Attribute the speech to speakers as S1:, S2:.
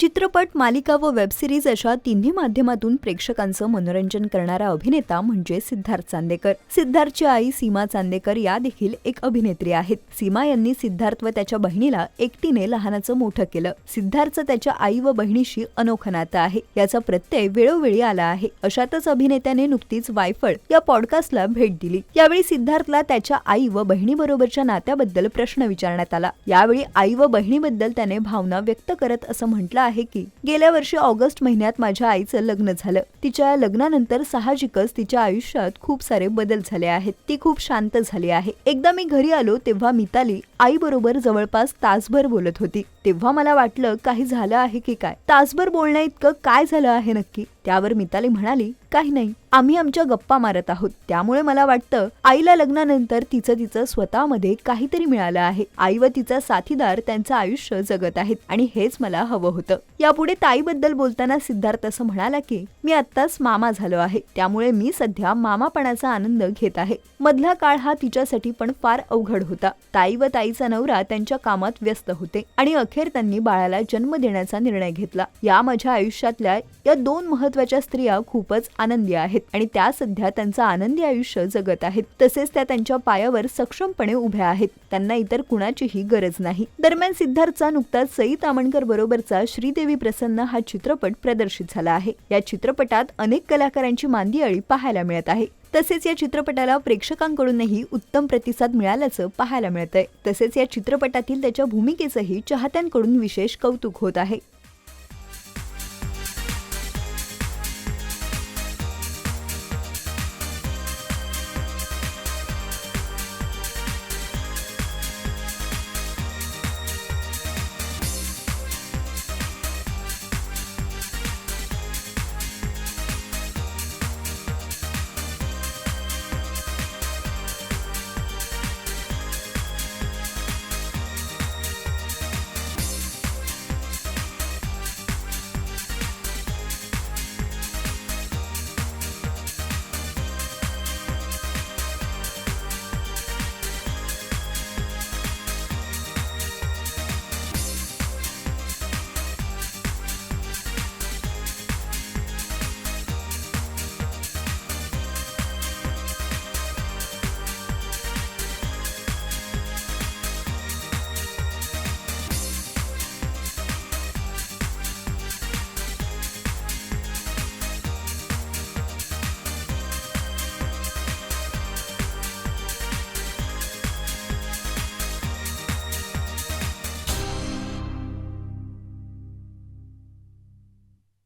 S1: चित्रपट मालिका व वेब सिरीज अशा तिन्ही माध्यमातून प्रेक्षकांचं मनोरंजन करणारा अभिनेता म्हणजे सिद्धार्थ चांदेकर. सिद्धार्थची आई सीमा चांदेकर या देखील एक अभिनेत्री आहेत. सीमा यांनी सिद्धार्थ व त्याच्या बहिणीला एकटीने लहानाचं मोठं केलं. सिद्धार्थचं त्याच्या आई व बहिणीशी अनोखं नातं आहे. याचा प्रत्यय वेळोवेळी आला आहे. अशातच अभिनेत्याने नुकतीच वायफळ या पॉडकास्टला भेट दिली. यावेळी सिद्धार्थला त्याच्या आई व बहिणीबरोबरच्या नात्याबद्दल प्रश्न विचारण्यात आला. यावेळी आई व बहिणीबद्दल त्याने भावना व्यक्त करत असं म्हटलं आहे की गेल्या वर्षी ऑगस्ट महिन्यात माझ्या आईचं लग्न झालं. तिच्या या लग्नानंतर साहजिकच तिच्या आयुष्यात खूप सारे बदल झाले आहेत. ती खूप शांत झाली आहे. एकदा मी घरी आलो तेव्हा मिताली आई बरोबर जवळपास तासभर बोलत होती. तेव्हा मला वाटलं काही झालं आहे की काय? तासभर बोलण्या इतकं काय झालं आहे नक्की? त्यावर मिताली म्हणाली काही नाही आम्ही आमच्या गप्पा मारत आहोत. त्यामुळे मला वाटतं आईला लग्नानंतर तिचं तिचं स्वतःमध्ये काहीतरी मिळालं आहे. आई व तिचा साथीदार त्यांचं आयुष्य जगत आहेत आणि हेच मला हवं होतं. यापुढे ताईबद्दल बोलताना सिद्धार्थ असं म्हणाला की मी आत्ताच मामा झालो आहे. त्यामुळे मी सध्या मामापणाचा आनंद घेत आहे. मधला काळ हा तिच्यासाठी पण फार अवघड होता. ताई व ताईचा नवरा त्यांच्या कामात व्यस्त होते आणि अखेर त्यांनी बाळाला जन्म देण्याचा निर्णय घेतला. या माझ्या आयुष्यातल्या या दोन महत्त्वाच्या स्त्रिया खूपच आनंदी आहेत आणि त्या सध्या त्यांचं आनंदी आयुष्य जगत आहेत. तसेच त्या त्यांच्या पायावर सक्षमपणे उभ्या आहेत. त्यांना इतर कुणाचीही गरज नाही. दरम्यान सिद्धार्थचा नुकताच सई तामणकर बरोबरचा श्रीदेवी प्रसन्न हा चित्रपट प्रदर्शित झाला आहे. या चित्रपटात अनेक कलाकारांची मांदियाळी पाहायला मिळत आहे. तसेच या चित्रपटाला प्रेक्षकांकडूनही उत्तम प्रतिसाद मिळाल्याचं पाहायला मिळतंय. तसेच या चित्रपटातील त्याच्या भूमिकेचंही चाहत्यांकडून विशेष कौतुक होत आहे.